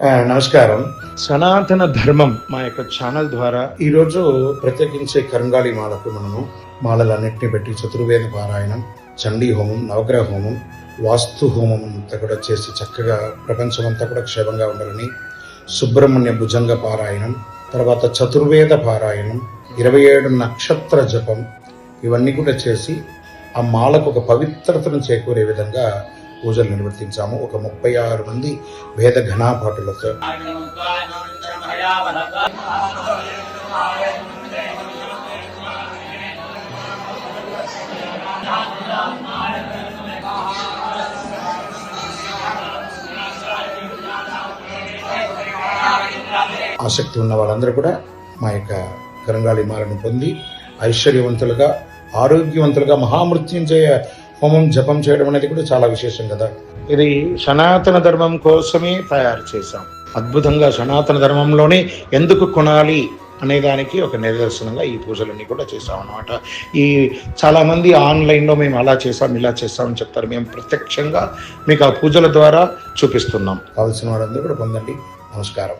నమస్కారం. సనాతన ధర్మం మా యొక్క ఛానల్ ద్వారా ఈరోజు ప్రత్యేకించే కరంగాళి మాలకు మనము మాలలన్నింటినీ పెట్టి చతుర్వేద పారాయణం చండీ హోమం నవగ్రహ హోమం వాస్తు హోమం అంతా కూడా చేసి చక్కగా ప్రపంచమంతా కూడా క్షేమంగా ఉండాలని సుబ్రహ్మణ్య భుజంగ పారాయణం తర్వాత చతుర్వేద పారాయణం ఇరవై ఏడు నక్షత్ర జపం ఇవన్నీ కూడా చేసి ఆ మాలకు ఒక పవిత్రతను చేకూరే విధంగా పూజలు నిర్వర్తించాము. ఒక ముప్పై ఆరు మంది వేద ఘనాపాటులతో ఆసక్తి ఉన్న వాళ్ళందరూ కూడా మా యొక్క కరంగాళి మాలను పొంది ఐశ్వర్యవంతులుగా ఆరోగ్యవంతులుగా మహామృత్యుంజయ హోమం జపం చేయడం అనేది కూడా చాలా విశేషం కదా. ఇది సనాతన ధర్మం కోసమే తయారు చేశాం. అద్భుతంగా సనాతన ధర్మంలోనే ఎందుకు కొనాలి అనే దానికి ఒక నిదర్శనంగా ఈ పూజలన్నీ కూడా చేసాం అనమాట ఈ చాలామంది ఆన్లైన్లో మేము అలా చేసాం ఇలా చేసామని చెప్తారు. మేము ప్రత్యక్షంగా మీకు ఆ పూజల ద్వారా చూపిస్తున్నాం. కావాల్సిన వారందరూ కూడా పొందండి. నమస్కారం.